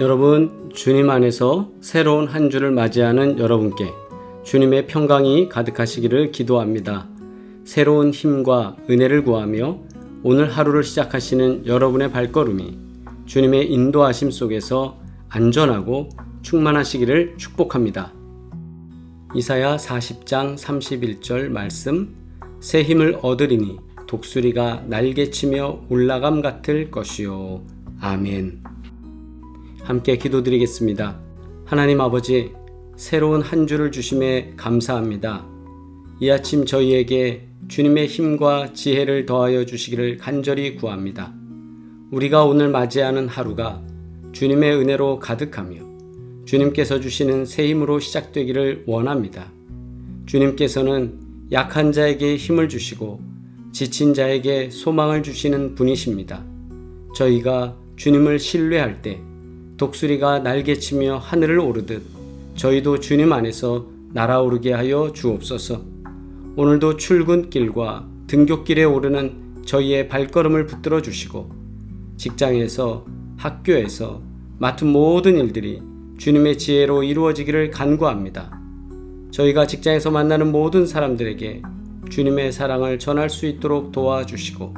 여러분, 주님 안에서 새로운 한 주를 맞이하는 여러분께 주님의 평강이 가득하시기를 기도합니다. 새로운 힘과 은혜를 구하며 오늘 하루를 시작하시는 여러분의 발걸음이 주님의 인도하심 속에서 안전하고 충만하시기를 축복합니다. 이사야 40장 31절 말씀 새 힘을 얻으리니 독수리가 날개치며 올라감 같을 것이요. 아멘. 함께 기도드리겠습니다. 하나님 아버지, 새로운 한 주를 주심에 감사합니다. 이 아침 저희에게 주님의 힘과 지혜를 더하여 주시기를 간절히 구합니다. 우리가 오늘 맞이하는 하루가 주님의 은혜로 가득하며 주님께서 주시는 새 힘으로 시작되기를 원합니다. 주님께서는 약한 자에게 힘을 주시고 지친 자에게 소망을 주시는 분이십니다. 저희가 주님을 신뢰할 때 독수리가 날개치며 하늘을 오르듯 저희도 주님 안에서 날아오르게 하여 주옵소서. 오늘도 출근길과 등굣길에 오르는 저희의 발걸음을 붙들어 주시고 직장에서 학교에서 맡은 모든 일들이 주님의 지혜로 이루어지기를 간구합니다. 저희가 직장에서 만나는 모든 사람들에게 주님의 사랑을 전할 수 있도록 도와주시고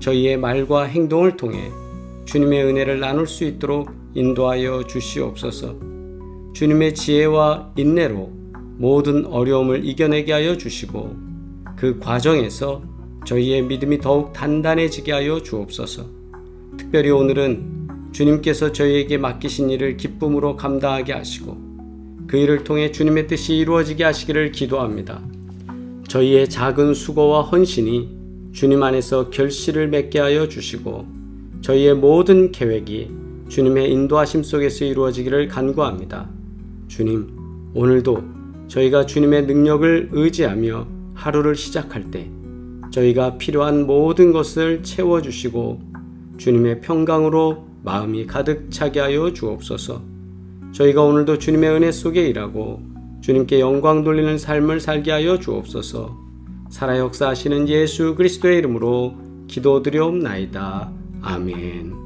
저희의 말과 행동을 통해 주님의 은혜를 나눌 수 있도록 인도하여 주시옵소서. 주님의 지혜와 인내로 모든 어려움을 이겨내게 하여 주시고 그 과정에서 저희의 믿음이 더욱 단단해지게 하여 주옵소서. 특별히 오늘은 주님께서 저희에게 맡기신 일을 기쁨으로 감당하게 하시고 그 일을 통해 주님의 뜻이 이루어지게 하시기를 기도합니다. 저희의 작은 수고와 헌신이 주님 안에서 결실을 맺게 하여 주시고 저희의 모든 계획이 주님의 인도하심 속에서 이루어지기를 간구합니다. 주님, 오늘도 저희가 주님의 능력을 의지하며 하루를 시작할 때 저희가 필요한 모든 것을 채워주시고 주님의 평강으로 마음이 가득 차게 하여 주옵소서. 저희가 오늘도 주님의 은혜 속에 일하고 주님께 영광 돌리는 삶을 살게 하여 주옵소서. 살아 역사하시는 예수 그리스도의 이름으로 기도드리옵나이다. Amen.